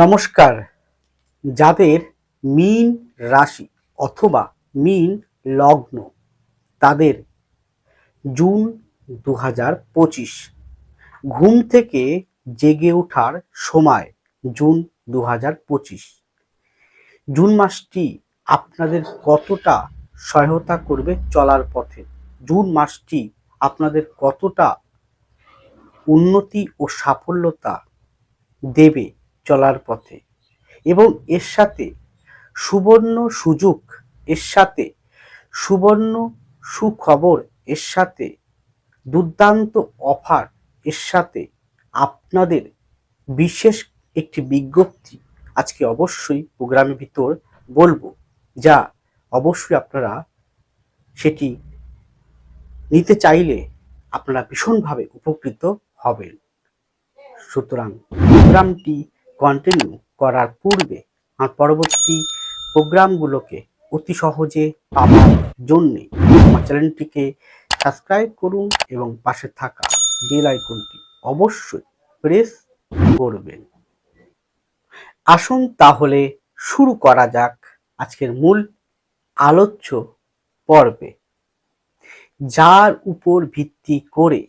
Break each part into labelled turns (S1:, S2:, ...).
S1: নমস্কার। যাদের মীন রাশি অথবা মীন লগ্ন, তাদের জুন দু পঁচিশ, ঘুম থেকে জেগে ওঠার সময় জুন দু পঁচিশ। জুন মাসটি আপনাদের কতটা সহায়তা করবে চলার পথে? জুন মাসটি আপনাদের কতটা উন্নতি ও সাফল্যতা দেবে চলার পথে। এবং এর সাথে সুবর্ণ সুযোগ, এর সাথে সুবর্ণ সুখবর, এর সাথে দুর্দান্ত অফার, এর সাথে আপনাদের বিশেষ একটি বিজ্ঞপ্তি আজকে অবশ্যই প্রোগ্রামের ভিতর বলব, যা অবশ্যই আপনারা সেটি নিতে চাইলে আপনারা ভীষণভাবে উপকৃত হবেন। সুতরাং প্রোগ্রামটি কন্টিনিউ করার পূর্বে আমার পরবর্তী প্রোগ্রামগুলোকে অতি সহজে পাওয়ার জন্যে আমার চ্যানেলটিকে সাবস্ক্রাইব করুন এবং পাশে থাকা বেল আইকনটি অবশ্যই প্রেস করবেন। আসুন তাহলে শুরু করা যাক আজকের মূল আলোচ্য পর্বে। যার উপর ভিত্তি করে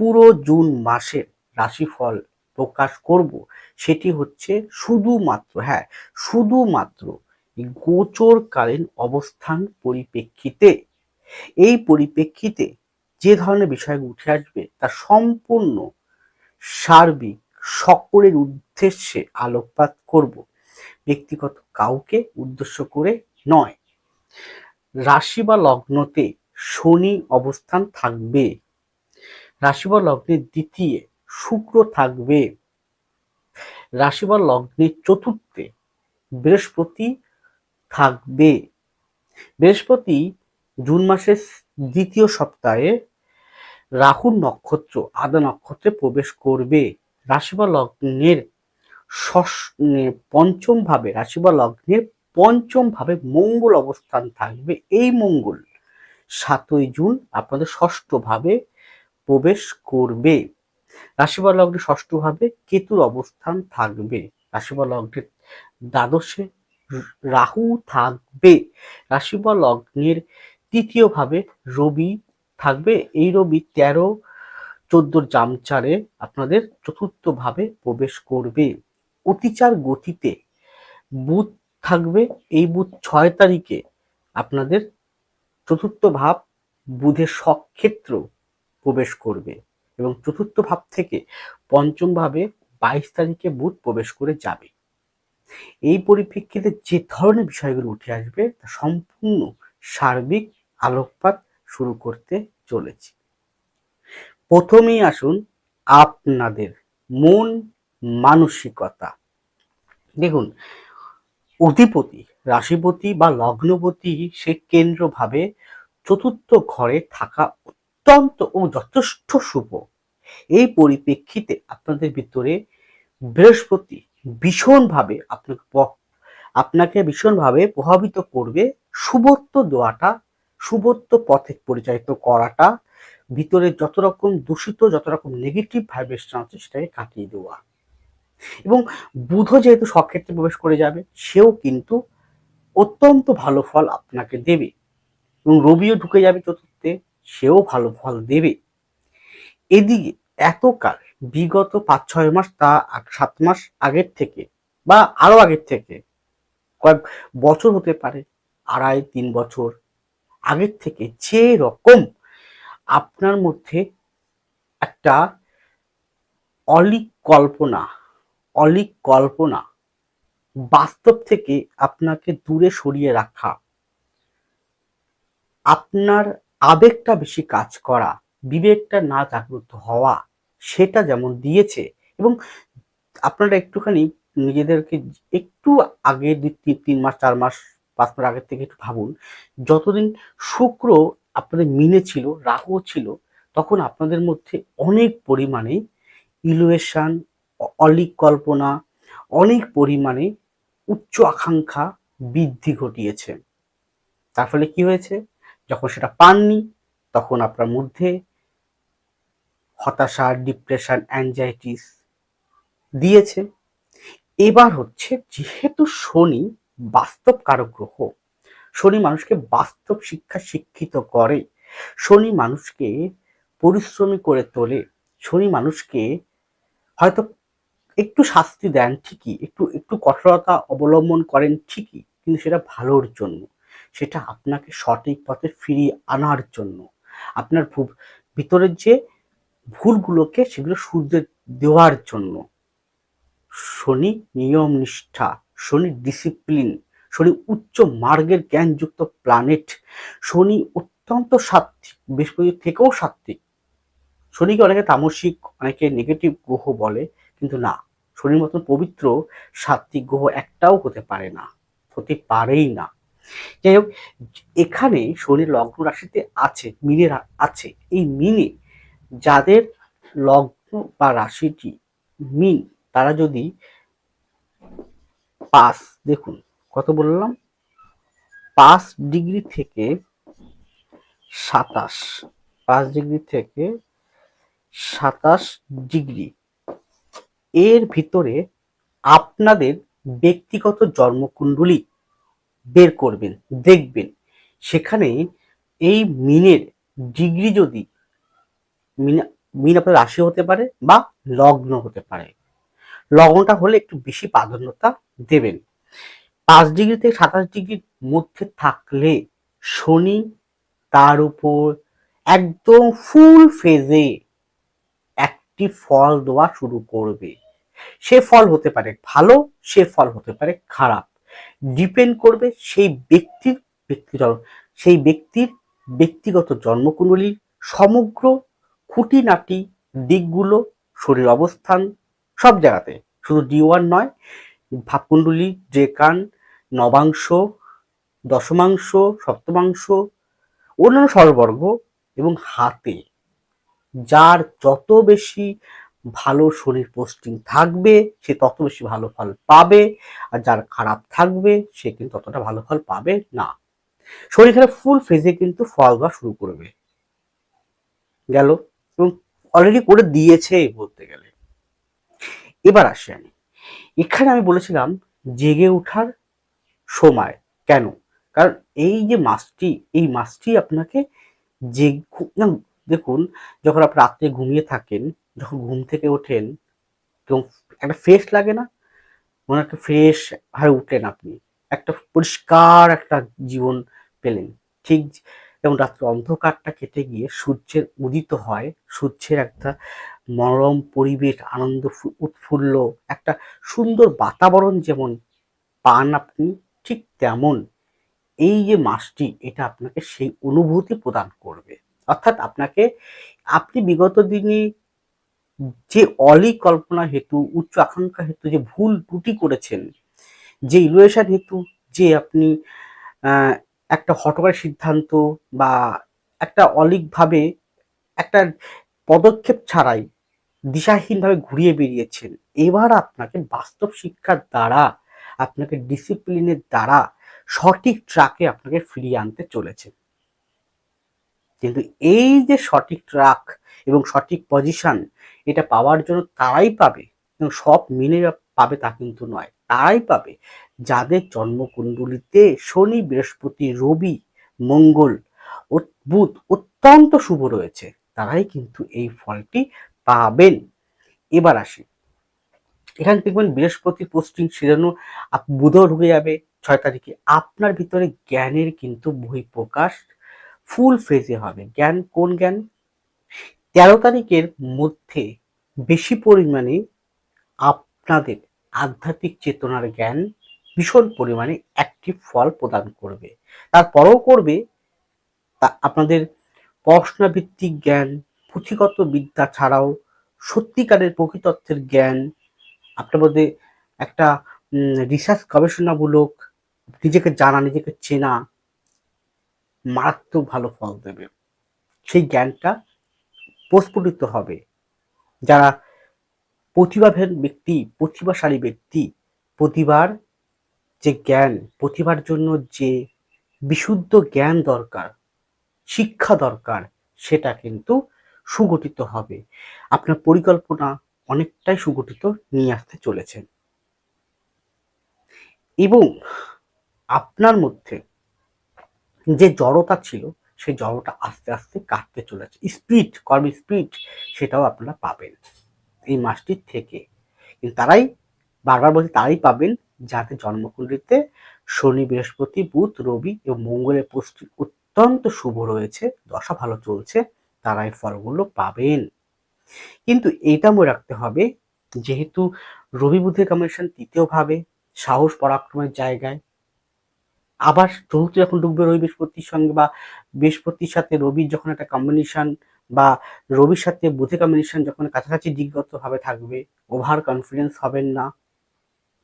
S1: পুরো জুন মাসের রাশিফল প্রকাশ করব, সেটি হচ্ছে শুধুমাত্র হ্যাঁ শুধুমাত্র গোচরকালীন অবস্থান পরিপ্রেক্ষিতে। এই পরিপ্রেক্ষিতে যে ধরনের বিষয়গুলো উঠে আসবে, তা সম্পূর্ণ সার্বিক সকলের উদ্দেশ্যে আলোকপাত করব। ব্যক্তিগত কাউকে উদ্দেশ্য করে নয়। রাশি বা লগ্নতে শনি অবস্থান থাকবে। রাশি বা লগ্নের দ্বিতীয় শুক্র থাকবে। রাশি বা লগ্নের চতুর্থে বৃহস্পতি থাকবে। বৃহস্পতি জুন মাসের দ্বিতীয় সপ্তাহে রাহুর নক্ষত্র, আদা নক্ষত্রে প্রবেশ করবে। রাশি বা লগ্নের পঞ্চম ভাবে রাশি বা লগ্নের পঞ্চম ভাবে মঙ্গল অবস্থান থাকবে। এই মঙ্গল সাতই জুন আপনাদের ষষ্ঠ ভাবে প্রবেশ করবে। রাশিবা লগ্নে ষষ্ঠ ভাবে কেতুর অবস্থান থাকবে। রাশিবা লগ্নের দ্বাদশে রাহু থাকবে। রাশিবা লগ্নের তৃতীয় ভাবে রবি থাকবে। এই রবি তেরো, চোদ্দোর জামচারে আপনাদের চতুর্থ ভাবে প্রবেশ করবে। অতিচার গতিতে বুধ থাকবে। এই বুধ ছয় তারিখে আপনাদের চতুর্থ ভাব বুধের সক্ষেত্র প্রবেশ করবে। এবং চতুর্থ ভাব থেকে পঞ্চম ভাবে বাইশ তারিখে বুধ প্রবেশ করে যাবে। এই পরিপ্রেক্ষিতে যে ধরনের বিষয়গুলো উঠে আসবে তা সম্পূর্ণ সার্বিক আলোকপাত শুরু করতে চলেছি। প্রথমেই আসুন আপনাদের মন মানসিকতা। দেখুন, অধিপতি, রাশিপতি বা লগ্নপতি সে কেন্দ্রভাবে চতুর্থ ঘরে থাকা অত্যন্ত ও যথেষ্ট শুভ। এই পরিপ্রেক্ষিতে আপনাদের ভিতরে বৃহস্পতি ভীষণভাবে আপনাকে আপনাকে ভীষণভাবে প্রভাবিত করবে। শুভত্ব দেওয়াটা, শুভত্ব পথে পরিচালিত করাটা, ভিতরে যত রকম দূষিত, যত রকম নেগেটিভ ভাইব্রেশন আছে সেটাকে কাটিয়ে দেওয়া। এবং বুধ যেহেতু সক্ষেত্রে প্রবেশ করে যাবে, সেও কিন্তু অত্যন্ত ভালো ফল আপনাকে দেবে। এবং রবিও ঢুকে যাবে চতুর্থে সেও ভালো ফল দেবে। এদিকে এতকাল, বিগত পাঁচ, ছয় মাস তা সাত মাস আগের থেকে বা আরও আগের থেকে কয়েক বছর হতে পারে, আড়াই, তিন বছর আগের থেকে যে রকম আপনার মধ্যে একটা অলিক কল্পনা অলিক কল্পনা বাস্তব থেকে আপনাকে দূরে সরিয়ে রাখা, আপনার আবেগটা বেশি কাজ করা, বিবেকটা না জাগ্রত হওয়া, সেটা যেমন দিয়েছে এবং আপনারা একটুখানি নিজেদেরকে একটু আগে দুই তিন মাস, চার মাস, পাঁচ মাস আগের থেকে একটু ভাবুন, যতদিন শুক্র আপনাদের মিনে ছিল, রাহু ছিল, তখন আপনাদের মধ্যে অনেক পরিমাণে ইলুয়েশন অলিক কল্পনা, অনেক পরিমাণে উচ্চ আকাঙ্ক্ষা বৃদ্ধি ঘটিয়েছে। তার ফলে কি হয়েছে? যখন সেটা পাননি, তখন আপনার মধ্যে হতাশা ডিপ্রেশন অ্যাংজাইটিস দিয়েছে। এবার হচ্ছে যেহেতু শনি বাস্তব কারক গ্রহ, শনি মানুষকে বাস্তব শিক্ষা শিক্ষিত করে, শনি মানুষকে পরিশ্রমী করে তোলে, শনি মানুষকে হয়তো একটু শাস্তি দেন ঠিকই, একটু একটু কঠোরতা অবলম্বন করেন ঠিকই, কিন্তু সেটা ভালোর জন্য। সেটা আপনাকে সঠিক পথে ফিরিয়ে আনার জন্য। আপনার ভিতরের যে ভুলগুলোকে সেগুলো শুধরে দেওয়ার জন্য। শনি নিয়ম নিষ্ঠা, শনি ডিসিপ্লিন শনি উচ্চ মার্গের জ্ঞানযুক্ত প্ল্যানেট শনি অত্যন্ত সাত্ত্বিক, বৃহস্পতি থেকেও সাত্ত্বিক। শনিকে অনেকে তামসিক, অনেকে নেগেটিভ গ্রহ বলে, কিন্তু না, শনির মতন পবিত্র সাত্ত্বিক গ্রহ একটাও হতে পারে না, হতে পারেই না। যাই হোক এখানে শনি লগ্ন রাশিতে আছে মিনের আছে। এই মিনে যাদের লগ্ন বা রাশিটি মিন, তারা যদি পাঁচ, দেখুন, কত বললাম? পাঁচ ডিগ্রি থেকে সাতাশ, পাঁচ ডিগ্রি থেকে সাতাশ ডিগ্রি। এর ভিতরে আপনাদের ব্যক্তিগত জন্মকুণ্ডলী বের করবেন, দেখবেন। সেখানে এই মিনের ডিগ্রি যদি মিন মিন আপনার রাশি হতে পারে বা লগ্ন হতে পারে। লগ্নটা হলে একটু বেশি প্রাধান্যতা দেবেন। পাঁচ ডিগ্রি থেকে সাতাশ ডিগ্রির মধ্যে থাকলে শনি তার উপর একদম ফুল ফেজে একটি ফল দেওয়া শুরু করবে। সে ফল হতে পারে ভালো, সে ফল হতে পারে খারাপ। ডিপেন্ড করবে সেই ব্যক্তির ব্যক্তি সেই ব্যক্তির ব্যক্তিগত জন্মকুণ্ডলীর সমগ্র খুঁটিনাটি, দিকগুলো, শরীর অবস্থান, সব জায়গাতে। শুধু ডি নয়, ভাবকুণ্ডলী ড্রেকান নবাংশ, দশমাংশ, সপ্তমাংশ, অন্যান্য স্বরবর্গ এবং হাতে, যার যত বেশি ভালো শরীর পোস্টিং থাকবে, সে তত বেশি ভালো ফল পাবে, আর যার খারাপ থাকবে, সে কিন্তু ততটা ভালো ফল পাবে না। শরীর খারাপ ফুল ফেজে কিন্তু ফল দেওয়া শুরু করবে। গেল? এবং অলরেডি করে দিয়েছে বলতে গেলে। এবার আসি আমি। এখানে আমি বলেছিলাম, জেগে ওঠার সময়। কেন? কারণ এই যে মাসটি, এই মাসটি আপনাকে যে দেখুন, যখন আপনি রাত্রে ঘুমিয়ে থাকেন যখন ঘুম থেকে ওঠেন কেউ একটা ফ্রেশ লাগে না? মনে একটা ফ্রেশ হয়ে উঠলেন আপনি। একটা পরিষ্কার একটা জীবন পেলেন। ঠিক যেমন রাত্রে অন্ধকারটা কেটে গিয়ে সূর্যের উদিত হয়। সূর্যের একটা মনোরম পরিবেশ, আনন্দ উৎফুল্ল, একটা সুন্দর বাতাবরণ যেমন পান আপনি, ঠিক তেমন এই যে মাসটি, এটা আপনাকে সেই অনুভূতি প্রদান করবে। অর্থাৎ আপনাকে, আপনি বিগত দিনে যে অলি কল্পনা হেতু, উচ্চ আকাঙ্ক্ষা হেতু, যে ভুল ত্রুটি করেছেন, যে ইলুয়েশন হেতু, যে আপনি একটা হটকার সিদ্ধান্ত বা একটা অলিকভাবে একটা পদক্ষেপ ছাড়াই দিশাহীনভাবে ঘুরিয়ে বেরিয়েছেন, এবার আপনাকে বাস্তব শিক্ষার দ্বারা, আপনাকে ডিসিপ্লিনের দ্বারা সঠিক ট্রাকে আপনাকে ফিরিয়ে আনতে চলেছে কিন্তু এই যে সঠিক ট্রাক এবং সঠিক পজিশন এটা পাওয়ার জন্য তারাই পাবে এবং সব মিলে পাবে তা কিন্তু নয়, তারাই পাবে। যাদের জন্মকুণ্ডলিতে শনি, বৃহস্পতি, রবি, মঙ্গল বুধ অত্যন্ত শুভ রয়েছে, তারাই কিন্তু এই ফলটি পাবেন। এবার আসি। এখানে দেখবেন বৃহস্পতি পোস্টিং সেজন্য বুধও ঢুকে যাবে, ছয় তারিখে। আপনার ভিতরে জ্ঞানের কিন্তু বহিঃপ্রকাশ ফুল ফেজে হবে। জ্ঞান, কোন জ্ঞান? তেরো তারিখের মধ্যে বেশি পরিমাণে আপনাদের আধ্যাত্মিক চেতনার জ্ঞান ভীষণ পরিমাণে একটি ফল প্রদান করবে। তারপরেও করবে তা আপনাদের পড়াশোনাভিত্তিক জ্ঞান, পুঁথিগত বিদ্যা ছাড়াও সত্যিকারের প্রকৃতত্বের জ্ঞান, আপনার মধ্যে একটা রিসার্চ গবেষণামূলক, নিজেকে জানা, নিজেকে চেনা মারাত্মক ভালো ফল দেবে। সেই জ্ঞানটা প্রস্ফুটিত হবে। যারা প্রতিভাবান ব্যক্তি, প্রতিভাশালী ব্যক্তি, প্রতিভার যে জ্ঞান, প্রতিভার জন্য যে বিশুদ্ধ জ্ঞান দরকার, শিক্ষা দরকার, সেটা কিন্তু সুগঠিত হবে। আপনার পরিকল্পনা অনেকটাই সুগঠিত নিয়ে আসতে চলেছেন। এবং আপনার মধ্যে যে জড়তা ছিল, সেই জড়তা আস্তে আস্তে কাটতে চলেছে। স্পিড, কর্ম স্পিড, সেটাও আপনারা পাবেন এই মাসটির থেকে। কিন্তু তারাই বারবার বলছি, তারাই পাবেন যাদের জন্মকুণ্ডলিতে শনি, বৃহস্পতি, বুধ, রবি এবং মঙ্গলের পুষ্টি অত্যন্ত শুভ রয়েছে, দশা ভালো চলছে তারা ফলগুলো পাবেন। কিন্তু এটা মনে রাখতে হবে, যেহেতু রবি বুধের কম্বিনেশন তৃতীয়ভাবে, সাহস, পরাক্রমের জায়গায় আবার চতুর্থ যখন ঢুকবে রবি বৃহস্পতির সঙ্গে বা বৃহস্পতির সাথে রবির যখন একটা কম্বিনেশন বা রবির সাথে বুধের কম্বিনেশন যখন কাছাকাছি দিকগতভাবে থাকবে ওভার কনফিডেন্স হবেন না।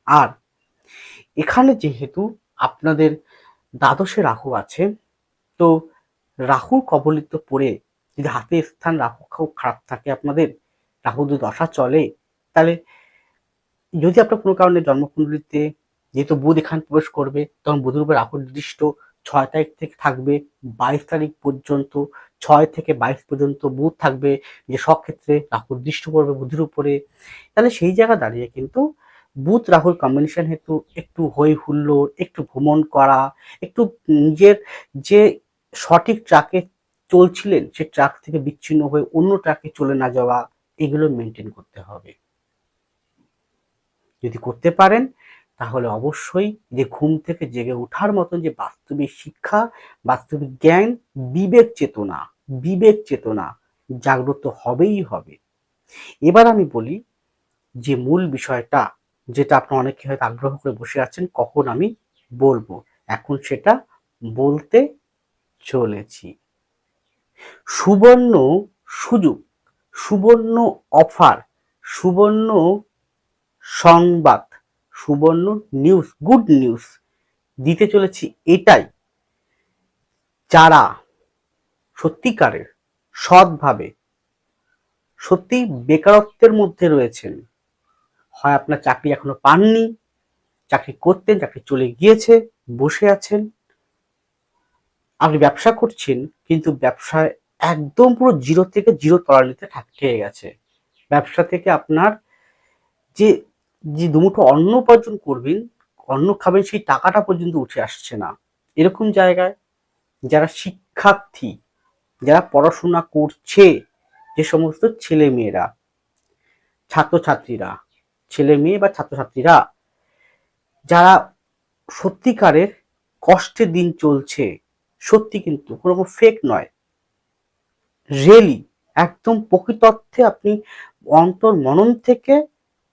S1: আর এখানে যেহেতু আপনাদের দ্বাদশে রাহু আছে, তো রাহুর কবলিত পড়ে যদি হাতে স্থান রাহু খুব খারাপ থাকে আপনাদের, রাহু যদি দশা চলে, তাহলে যদি আপনার কোনো কারণে জন্মকুণ্ডলিতে যেহেতু বুধ এখানে প্রবেশ করবে, তখন বুধের উপর রাহুর নির্দিষ্ট ছয় তারিখ থেকে থাকবে, বাইশ তারিখ পর্যন্ত, ছয় থেকে বাইশ পর্যন্ত বুধ থাকবে, যে সব ক্ষেত্রে রাহু দৃষ্ট করবে বুধের উপরে। তাহলে সেই জায়গা দাঁড়িয়ে কিন্তু বুধ রাহুল কম্বিনেশন হেতু একটু হই হুল্লোড়, একটু ভ্রমণ করা, একটু নিজের যে সঠিক ট্রাকে চলছিলেন, সে ট্রাক থেকে বিচ্ছিন্ন হয়ে অন্য ট্রাকে চলে না যাওয়া, এগুলো মেনটেন করতে হবে। যদি করতে পারেন তাহলে অবশ্যই যে ঘুম থেকে জেগে ওঠার মতন যে বাস্তবিক শিক্ষা, বাস্তবিক জ্ঞান, বিবেক চেতনা বিবেক চেতনা জাগ্রত হবেই হবে। এবার আমি বলি যে মূল বিষয়টা যেটা আপনার অনেকে হয়তো আগ্রহ করে বসে আছেন, কখন আমি বলব? এখন সেটা বলতে চলেছি। সুবর্ণ সুযোগ, সুবর্ণ অফার, সুবর্ণ সংবাদ। সুবর্ণ নিউজ গুড নিউজ দিতে চলেছি এটাই। যারা সত্যিকারের, সৎভাবে, সত্যি বেকারত্বের মধ্যে রয়েছেন, হয় আপনার চাকরি এখনও পাননি, চাকরি করতেন, চাকরি চলে গিয়েছে, বসে আছেন, আপনি ব্যবসা করছেন, কিন্তু ব্যবসায় একদম পুরো জিরো থেকে জিরো তলানিতে ঠেকে গেছে। ব্যবসা থেকে আপনার যে যে দুমুঠো অন্ন উপার্জন করবেন, অন্ন খাবেন, সেই টাকাটা পর্যন্ত উঠে আসছে না। এরকম জায়গায় যারা শিক্ষার্থী, যারা পড়াশোনা করছে, যে সমস্ত ছেলে মেয়েরা ছাত্রছাত্রীরা ছেলে মেয়ে বা ছাত্রছাত্রীরা, যারা সত্যিকারের কষ্টের দিন চলছে, সত্যি কিন্তু কোনো ফেক নয়। রিয়েলি একদম প্রকৃতর্থে আপনি অন্তর মনন থেকে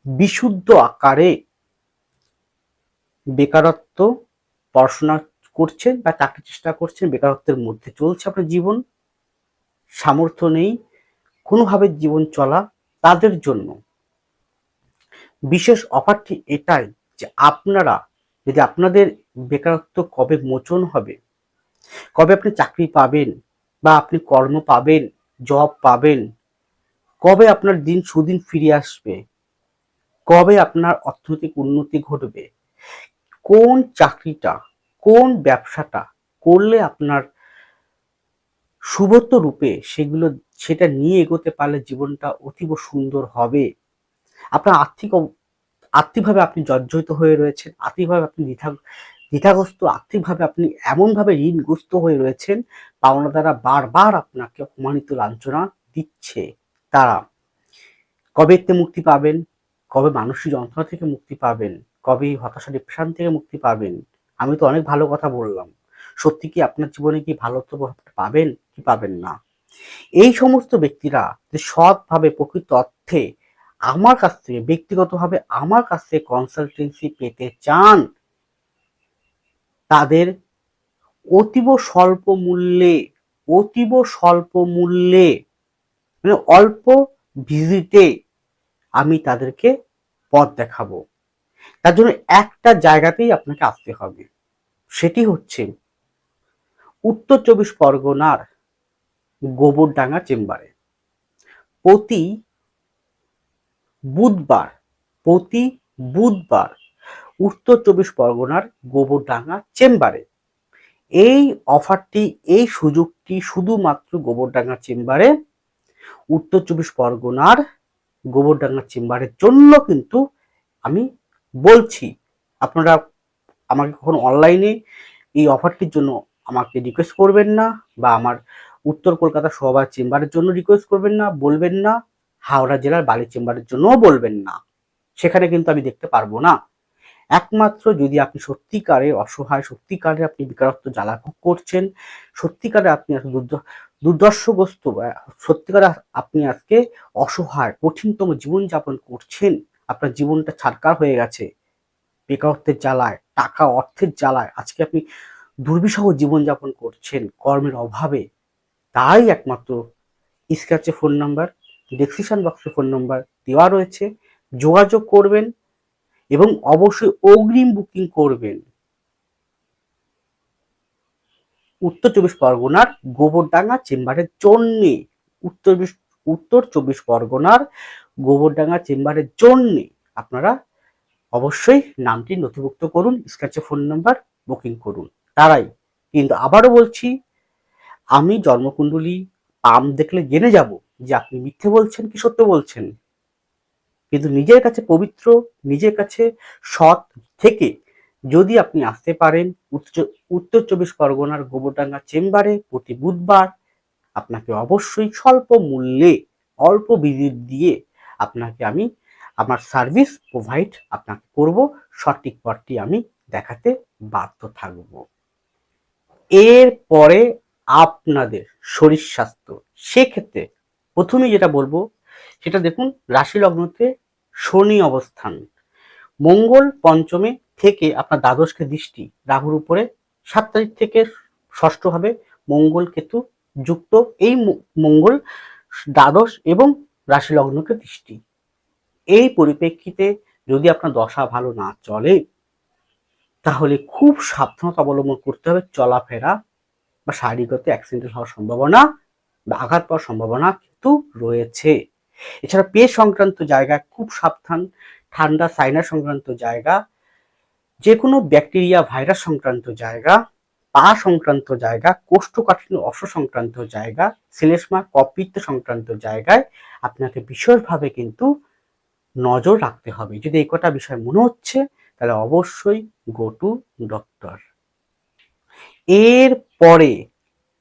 S1: বিশুদ্ধ আকারে বেকারত্ব পড়াশোনা করছেন বা চাকরি চেষ্টা করছেন, বেকারত্বের মধ্যে চলছে আপনার জীবন, সামর্থ্য নেই, কোনোভাবে জীবন চলা তাদের জন্য। বিশেষ অফারটি এটাই যে আপনারা, যদি আপনাদের বেকারত্ব কবে মোচন হবে, কবে আপনি চাকরি পাবেন বা আপনি কর্ম পাবেন, জব পাবেন, কবে আপনার দিন সুদিন ফিরে আসবে কবে আপনার অর্থনৈতিক উন্নতি ঘটবে? কোন চাকরিটা, কোন ব্যবসাটা করলে আপনার সুবত্ত রূপে সেগুলো, সেটা নিয়ে এগোতে পারলে জীবনটা অতীব সুন্দর হবে? আপনার আর্থিক আর্থিকভাবে আপনি জর্জরিত হয়ে রয়েছেন, আর্থিকভাবে আপনি দ্বিধা, দ্বিধাগ্রস্ত, আর্থিকভাবে আপনি এমনভাবে ঋণগ্রস্ত হয়ে রয়েছেন পাওনা দ্বারা বারবার আপনাকে অপমানিত লাঞ্ছনা দিচ্ছে। তারা কবে এতে মুক্তি পাবেন? কবে মানসিক যন্ত্রণা থেকে মুক্তি পাবেন? কবে হতাশা ডিপ্রেশন থেকে মুক্তি পাবেন? আমি তো অনেক ভালো কথা বললাম। সত্যি কি আপনার জীবনে কি ভালো তো পাবেন কি পাবেন না? এই সমস্ত ব্যক্তিরা যে সৎভাবে প্রকৃত অর্থে আমার কাছ থেকে, ব্যক্তিগতভাবে আমার কাছ থেকে কনসালটেন্সি পেতে চান, তাদের অতীব স্বল্প মূল্যে, অতীব স্বল্প মূল্যে মানে অল্প ভিজিটে আমি তাদেরকে পথ দেখাবো। তার জন্য একটা জায়গাতেই আপনাকে আসতে হবে। সেটি হচ্ছে উত্তর চব্বিশ পরগনার গোবরডাঙ্গা চেম্বারে। প্রতি বুধবার প্রতি বুধবার উত্তর চব্বিশ পরগনার গোবরডাঙ্গা চেম্বারে। এই অফারটি, এই সুযোগটি শুধুমাত্র গোবরডাঙ্গা চেম্বারে উত্তর চব্বিশ পরগনার গোবরডাঙ্গা চেম্বারের জন্য কিন্তু আমি বলছি, আপনারা আমাকে কখনো অনলাইনে এই অফারটির জন্য আমাকে রিকোয়েস্ট করবেন না বা আমার উত্তর কলকাতা সবার চেম্বারের জন্য রিকোয়েস্ট করবেন না, বলবেন না, হাওড়া জেলার বালি চেম্বারের জন্যও বলবেন না। সেখানে কিন্তু আমি দেখতে পারব না। একমাত্র যদি আপনি সত্যিকারে অসহায়, সত্যিকারে আপনি বেকারত্ব জ্বালাভোগ করছেন, সত্যিকারে আপনি দুর্দর্শগ্রস্ত সত্যিকারে আপনি আজকে অসহায়, কঠিনতম জীবনযাপন করছেন, আপনার জীবনটা ছাড়কার হয়ে গেছে, বেকারত্বের জ্বালায়, টাকা, অর্থের জ্বালায়, আজকে আপনি দুর্বিষহ জীবনযাপন করছেন, কর্মের অভাবে, তাই একমাত্র স্ক্র্যাচে ফোন নাম্বার ডেসক্রিপশন বক্সে ফোন নাম্বার দেওয়া রয়েছে, যোগাযোগ করবেন এবং অবশ্যই অগ্রিম বুকিং করবেন। উত্তর চব্বিশ পরগনার গোবরডাঙ্গা চেম্বারের জন্যে, উত্তর উত্তর চব্বিশ পরগনার গোবরডাঙ্গা চেম্বারের জন্যে আপনারা অবশ্যই নামটি নথিভুক্ত করুন স্ক্র্যাচে ফোন নাম্বার, বুকিং করুন। তারাই। কিন্তু আবারও বলছি, আমি জন্মকুণ্ডলী পাম দেখলে জেনে যাব যে আপনি মিথ্যে বলছেন কি সত্য বলছেন। কিন্তু নিজের কাছে পবিত্র, নিজের কাছে সৎ থেকে যদি আপনি আসতে পারেন উত্তর- চব্বিশ পরগনার গোবরডাঙ্গা চেম্বারে প্রতি বুধবার আপনাকে অবশ্যই স্বল্প মূল্যে অল্প বিদ্যুৎ দিয়ে আপনাকে আমি, আমার সার্ভিস প্রোভাইড আপনাকে করব, সঠিক পথটি আমি দেখাতে বাধ্য থাকব। এরপরে আপনাদের শরীর স্বাস্থ্য। সেক্ষেত্রে প্রথমে যেটা বলব, সেটা দেখুন রাশি লগ্নতে শনি অবস্থান। মঙ্গল পঞ্চমে থেকে আপনার দ্বাদশকে দৃষ্টি, রাহুর উপরে সাত তারিখ থেকে ষষ্ঠ হবে, মঙ্গল কেতু যুক্ত, এই মঙ্গল দ্বাদশ এবং রাশি লগ্নকে দৃষ্টি। এই পরিপ্রেক্ষিতে যদি আপনার দশা ভালো না চলে, তাহলে খুব সাবধানতা অবলম্বন করতে হবে চলাফেরা বা শারীরিকত অ্যাক্সিডেন্ট হওয়ার সম্ভাবনা বা আঘাত পাওয়ার সম্ভাবনা কিন্তু রয়েছে। এছাড়া পেট সংক্রান্ত জায়গায় খুব সাবধান, ঠান্ডা সাইনা সংক্রান্ত জায়গা যে কোনো ব্যাকটেরিয়া, ভাইরাস সংক্রান্ত জায়গা, পা সংক্রান্ত জায়গা, কোষ্ঠকাঠিন্য অস সংক্রান্ত জায়গা সিলেসমা কপিত্ত সংক্রান্ত জায়গায় আপনাকে বিশেষভাবে কিন্তু নজর রাখতে হবে। যদি এই কটা বিষয় মনে হচ্ছে, তাহলে অবশ্যই গো টু ডক্টর এর পরে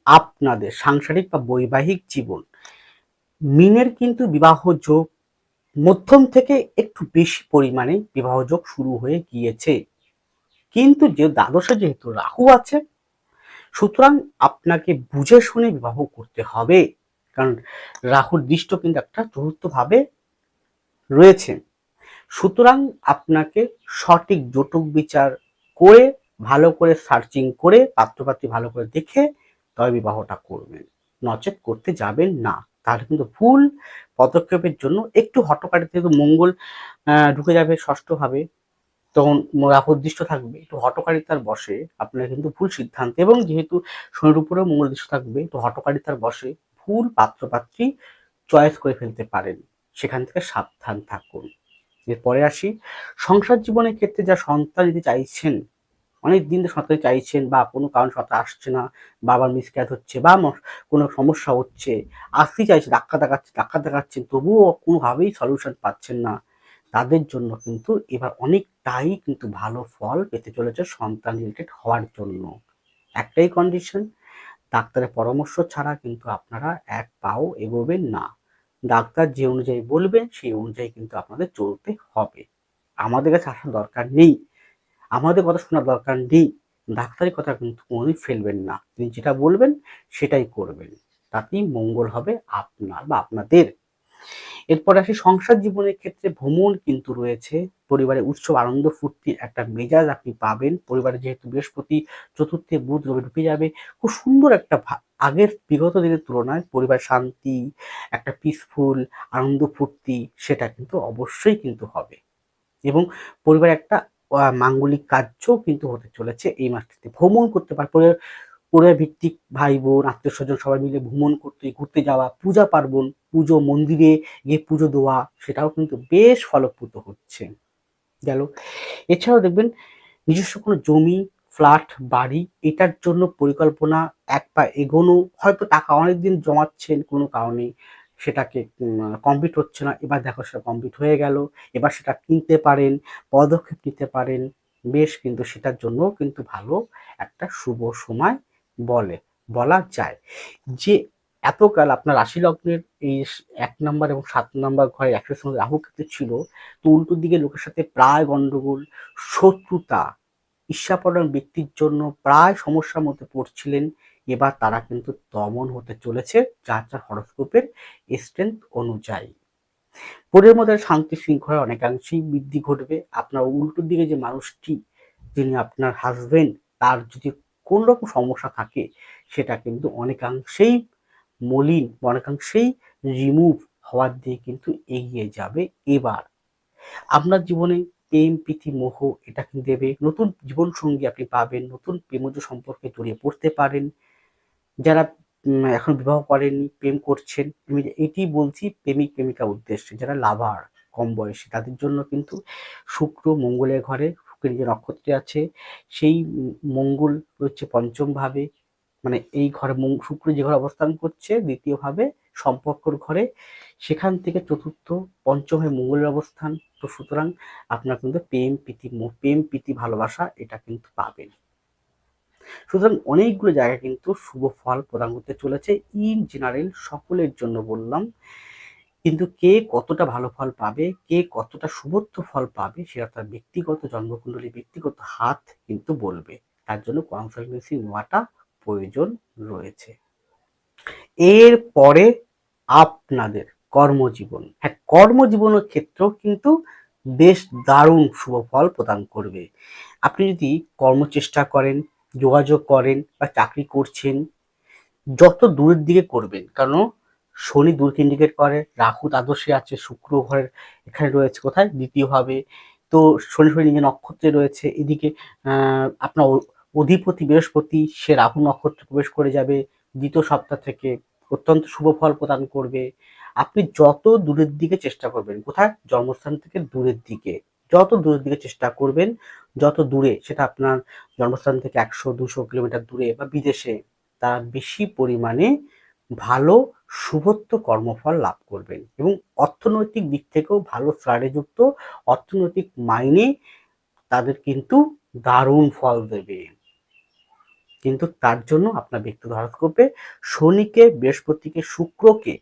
S1: আপনাদের সাংসারিক বা বৈবাহিক জীবন। মিনের কিন্তু বিবাহ যোগ, মধ্যম থেকে একটু বেশি পরিমাণে বিবাহ যোগ শুরু হয়ে গিয়েছে। কিন্তু যে দ্বাদশে যেহেতু রাহু আছে, সুতরাং আপনাকে বুঝে শুনে বিবাহ করতে হবে। কারণ রাহুর দৃষ্ট কিন্তু একটা চতুর্থভাবে রয়েছে। সুতরাং আপনাকে সঠিক জটক বিচার করে, ভালো করে সার্চিং করে, পাত্রপাত্রী ভালো করে দেখে তবে বিবাহটা করবেন। নচেত করতে যাবেন না। তাহলে কিন্তু ভুল পদক্ষেপের জন্য একটু হটকারিতে যেহেতু মঙ্গল ঢুকে যাবে ষষ্ঠভাবে তখন রাহুর দৃষ্ট থাকবে, একটু হটকারিতার বসে আপনার কিন্তু ভুল সিদ্ধান্ত এবং যেহেতু শনির উপরেও মঙ্গল দৃষ্ট থাকবে একটু হটকারিতার বসে ভুল পাত্রপাত্রী চয়েস করে ফেলতে পারেন। সেখান থেকে সাবধান থাকুন। এরপরে আসি, সংসার জীবনের ক্ষেত্রে যা সন্তান যদি চাইছেন, অনেক দিন সন্তান চাইছেন বা কোনো কারণ সন্তান আসছে না, বাবার মিসক্যাট হচ্ছে বা কোনো সমস্যা হচ্ছে আসতেই চাইছে ধাক্কা দেখাচ্ছে ধাক্কা দেখাচ্ছেন, তবুও কোনোভাবেই সলিউশন পাচ্ছেন না। তাদের জন্য কিন্তু এবার অনেকটাই কিন্তু ভালো ফল পেতে চলেছে সন্তান রিলেটেড হওয়ার জন্য। একটাই কন্ডিশন ডাক্তারের পরামর্শ ছাড়া কিন্তু আপনারা এক পাও এগোবেন না। ডাক্তার যে অনুযায়ী বলবেন, সেই অনুযায়ী কিন্তু আপনাদের চলতে হবে। আমাদের কাছে আসার দরকার নেই। আমাদের কথা শোনার দরকার নেই। ডাক্তারের কথা কিন্তু কোনোদিন ফেলবেন না। তিনি যেটা বলবেন, সেটাই করবেন। তাতেই মঙ্গল হবে আপনার বা আপনাদের। এরপর আসি সংসার জীবনের ক্ষেত্রে ভ্রমণ কিন্তু রয়েছে। পরিবারে উৎসব, আনন্দ ফুর্তি একটা মেজাজ আপনি পাবেন। পরিবারে যেহেতু বৃহস্পতি, চতুর্থে বুধ, রবি ঢুকে যাবে। খুব সুন্দর একটা আগের বিগত দিনের তুলনায় পরিবার শান্তি, একটা পিসফুল আনন্দ, ফুর্তি সেটা কিন্তু অবশ্যই কিন্তু হবে। এবং পরিবারে একটা মাঙ্গলিক কার্যও কিন্তু হতে চলেছে এই মাসটিতে। ভ্রমণ করতে পারে, পরিবার পরিবার ভিত্তিক ভাই বোন আত্মীয় স্বজন সবাই মিলে ভ্রমণ করতে, ঘুরতে যাওয়া, পূজা পার্বণ পুজো মন্দিরে গিয়ে পুজো দেওয়া, সেটাও কিন্তু বেশ ফলপ্রদ হচ্ছে। গেল। এছাড়াও দেখবেন, নিজস্ব কোনো জমি ফ্ল্যাট বাড়ি, এটার জন্য পরিকল্পনা এক পা এগোনো, হয়তো টাকা অনেকদিন জমাচ্ছেন কোনো কারণে, সেটাকে কমপ্লিট হচ্ছে না, এবার দেখো সেটা কমপ্লিট হয়ে গেল, এবার সেটা কিনতে পারেন, পদক্ষেপ নিতে পারেন, বেশ কিন্তু সেটার জন্য কিন্তু ভালো একটা শুভ সময় বলে, বলা যায়। যে এতকাল আপনার রাশি লগ্নের এই এক নম্বর এবং সাত নম্বর ঘরে একশো সঙ্গে রাহু ক্ষেত্রে ছিল, তো উল্টো দিকে লোকের সাথে প্রায় গন্ডগোল, শত্রুতা, ঈর্ষাপরায়ণ ব্যক্তির জন্য প্রায় সমস্যার মধ্যে পড়ছিলেন। এবার তারা কিন্তু দমন হতে চলেছে, যার যার হরস্কোপের স্ট্রেংথ অনুযায়ী। পরের মধ্যে শান্তি শৃঙ্খলা অনেকাংশেই বৃদ্ধি ঘটবে। আপনার উল্টো দিকে যে মানুষটি, যিনি আপনার হাজবেন্ড তার যদি কোন রকম সমস্যা থাকে, সেটা কিন্তু অনেকাংশেই মলিন অনেকাংশেই রিমুভ হওয়ার দিয়ে কিন্তু এগিয়ে যাবে এবার। আপনার জীবনে প্রেম, প্রীতি, মোহ, এটা কিন্তু দেবে। নতুন জীবনসঙ্গী আপনি পাবেন, নতুন প্রেমজ সম্পর্কে জড়িয়ে পড়তে পারেন। যারা এখন বিবাহ করেননি, প্রেম করছেন, আমি এটি বলছি প্রেমিক, প্রেমিকা উদ্দেশ্যে। যারা লাভার কম বয়সে, তাদের জন্য কিন্তু শুক্র মঙ্গলের ঘরে, শুক্রের যে নক্ষত্রে আছে, সেই মঙ্গল হচ্ছে পঞ্চম ভাবে মানে এই ঘরে শুক্র যে ঘরে অবস্থান করছে, দ্বিতীয়ভাবে সম্পর্কর ঘরে, সেখান থেকে চতুর্থ, পঞ্চমে মঙ্গলের অবস্থান। তো সুতরাং আপনার কিন্তু প্রেম, প্রীতি প্রেম, প্রীতি, ভালোবাসা, এটা কিন্তু পাবেন। সুতরাং অনেকগুলো জায়গায় কিন্তু শুভ ফল প্রদান করতে চলেছে। ইন জেনারেল সকলের জন্য বললাম, কিন্তু কে কতটা ভালো ফল পাবে, কে কতটা শুভত্ব ফল পাবে, সেটা তার ব্যক্তিগত জন্মকুণ্ডলী, ব্যক্তিগত হাত কিন্তু বলবে। তার জন্য কনসালটেন্সি নেওয়াটা প্রয়োজন রয়েছে। এর পরে আপনাদের কর্মজীবন। হ্যাঁ কর্মজীবনের ক্ষেত্রেও কিন্তু বেশ দারুণ শুভ ফল প্রদান করবে। আপনি যদি কর্মচেষ্টা করেন, যোগাযোগ করেন বা চাকরি করছেন, যত দূরের দিকে করবেন কারণ শনি দূরকে ইন্ডিকেট করে, রাহু দ্বাদশে আছে, শুক্র ঘরের এখানে রয়েছে কোথায়? দ্বিতীয়ভাবে। তো শনি শনি নিজের নক্ষত্রে রয়েছে, এদিকে আপনার অধিপতি বৃহস্পতি সে রাহু নক্ষত্রে প্রবেশ করে যাবে, দ্বিতীয় সপ্তাহ থেকে অত্যন্ত শুভ ফল প্রদান করবে। আপনি যত দূরের দিকে চেষ্টা করবেন, কোথায়? জন্মস্থান থেকে দূরের দিকে। যত দূরের দিকে চেষ্টা করবেন, যত দূরে, সেটা আপনার জন্মস্থান থেকে একশো, দুশো কিলোমিটার দূরে বা বিদেশে, তারা বেশি পরিমাণে ভালো, শুভত্ব কর্মফল লাভ করবেন। এবং অর্থনৈতিক দিক থেকেও ভালো যুক্ত, অর্থনৈতিক মাইনে তাদের কিন্তু দারুণ ফল দেবে। কিন্তু তার জন্য আপনার ব্যক্তিগত হরস্কোপে শনিকে, বৃহস্পতিকে, শুক্রকে,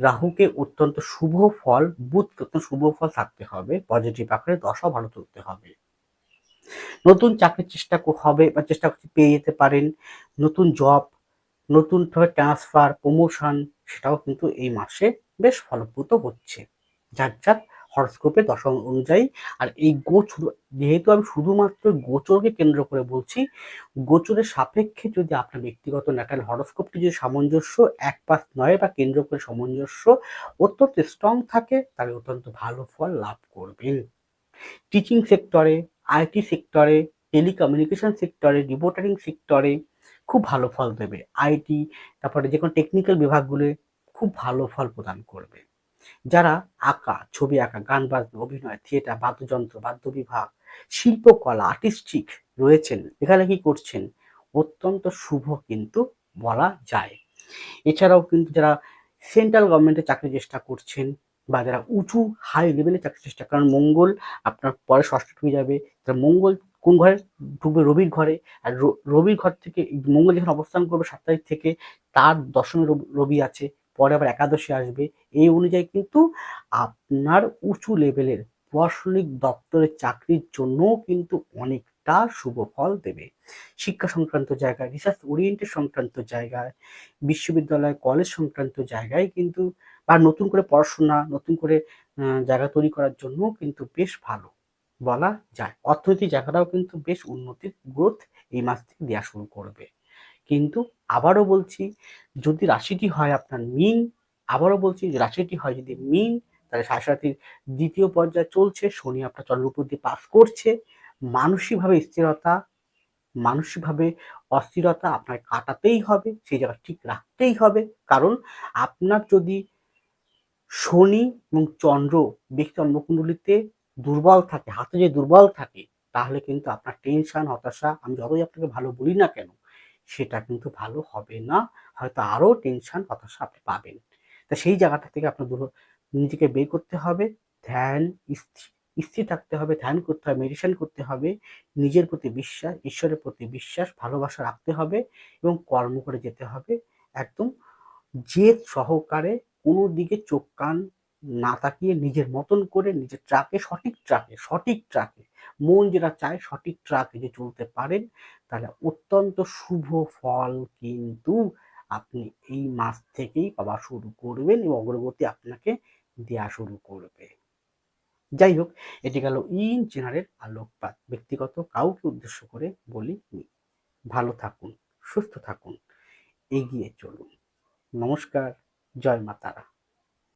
S1: রাহুকে অত্যন্ত শুভ ফল বুধকে অত্যন্ত শুভ ফল থাকতে হবে। পজিটিভ আকারে দশা ভালো তুলতে হবে। নতুন চাকরির চেষ্টা হবে বা চেষ্টা পেয়ে যেতে পারেন। নতুন জব নতুন ট্রান্সফার প্রমোশন সেটাও কিন্তু এই মাসে বেশ ফলপ্রদ হচ্ছে। যার যার হরস্কোপে দশম অনুযায়ী। আর এই গোচর, যেহেতু আমি শুধুমাত্র গোচরকে কেন্দ্র করে বলছি, গোচরের সাপেক্ষে যদি আপনার ব্যক্তিগত ন্যাটাল হরস্কোপটি যদি সামঞ্জস্য, এক পাশ নয় বা কেন্দ্র করে সামঞ্জস্য, অত্যন্ত স্ট্রং থাকে, তাহলে অত্যন্ত ভালো ফল লাভ করবেন। টিচিং সেক্টরে আইটি সেক্টরে টেলিকমিউনিকেশন সেক্টরে রিপোর্টারিং সেক্টরে খুব ভালো ফল দেবে। আইটি তারপরে যে কোনো টেকনিক্যাল বিভাগগুলো খুব ভালো ফল প্রদান করবে। যারা আঁকা, ছবি আঁকা, গান বাজনা, অভিনয় থিয়েটার বাদ্যযন্ত্র বাদ্য বিভাগ শিল্পকলা আর্টিস্টিক রয়েছেন কি করছেন? অত্যন্ত শুভ কিন্তু বলা যায়। এছাড়াও কিন্তু যারা সেন্ট্রাল গভর্নমেন্টের চাকরি চেষ্টা করছেন বা যারা উঁচু হাই লেভেলে চাকরি চেষ্টা, কারণ মঙ্গল আপনার পরে ষষ্ঠ ঢুকে যাবে মঙ্গল কোন ঘরে ঢুকবে রবির ঘরে। আর রবির ঘর থেকে মঙ্গল যখন অবস্থান করবে তারিখ থেকে তার দশমী রবি আছে পরে আবার একাদশী আসবে। এই অনুযায়ী কিন্তু আপনার উঁচু লেভেলের প্রশাসনিক দপ্তরের চাকরির জন্যও কিন্তু অনেকটা শুভ ফল দেবে। শিক্ষা সংক্রান্ত জায়গায় রিসার্চ ওরিয়েন্টেড সংক্রান্ত জায়গায়, বিশ্ববিদ্যালয় কলেজ সংক্রান্ত জায়গায় কিন্তু বা নতুন করে পড়াশোনা, নতুন করে জায়গা তৈরি করার জন্য কিন্তু বেশ ভালো বলা যায়। অর্থনৈতিক জায়গাটাও কিন্তু বেশ উন্নতির গ্রোথ এই মাস থেকে দেওয়া শুরু করবে। কিন্তু আবারও বলছি, যদি রাশিটি হয় আপনার মিন, আবারও বলছি যে রাশিটি হয় যদি মিন, তাহলে সাথীর দ্বিতীয় পর্যায়ে চলছে, শনি আপনার চন্দ্রপুর দিয়ে পাস করছে। মানসিকভাবে স্থিরতা, মানসিকভাবে অস্থিরতা আপনার কাটাতেই হবে, সেই জায়গা ঠিক রাখতেই হবে। কারণ আপনার যদি শনি এবং চন্দ্র ব্যক্তি জন্মকুণ্ডলিতে দুর্বল থাকে, হাতে যদি দুর্বল থাকে, তাহলে কিন্তু আপনার টেনশন, হতাশা, আমি যতই আপনাকে ভালো বলি না কেন সেটা কিন্তু ভালো হবে না। হয়তো আরও টেনশন হতাশা আপনি পাবেন। তা সেই জায়গাটা থেকে আপনার দূর নিজেকে বের করতে হবে। ধ্যান স্থির থাকতে হবে, ধ্যান করতে হবে মেডিটেশন করতে হবে। নিজের প্রতি বিশ্বাস, ঈশ্বরের প্রতি বিশ্বাস, ভালোবাসা রাখতে হবে এবং কর্ম করে যেতে হবে। একদম জেদ সহকারে কোনো দিকে চোখ, কান না তাকিয়ে নিজের মতন করে নিজের ট্রাকে সঠিক ট্রাকে সঠিক ট্রাকে মন যেটা চায় সঠিক ট্রাকে যে চলতে পারেন। তাহলে অত্যন্ত শুভ ফল কিন্তু আপনি এই মাস থেকেই পাওয়া শুরু করবেন এবং অগ্রগতি আপনাকে দেয়া শুরু করবে। যাই হোক, এটি গেল ইন জেনারেল আলোকপাত। ব্যক্তিগত কাউকে উদ্দেশ্য করে বলিনি। ভালো থাকুন, সুস্থ থাকুন, এগিয়ে চলুন। নমস্কার, জয় মাতারা।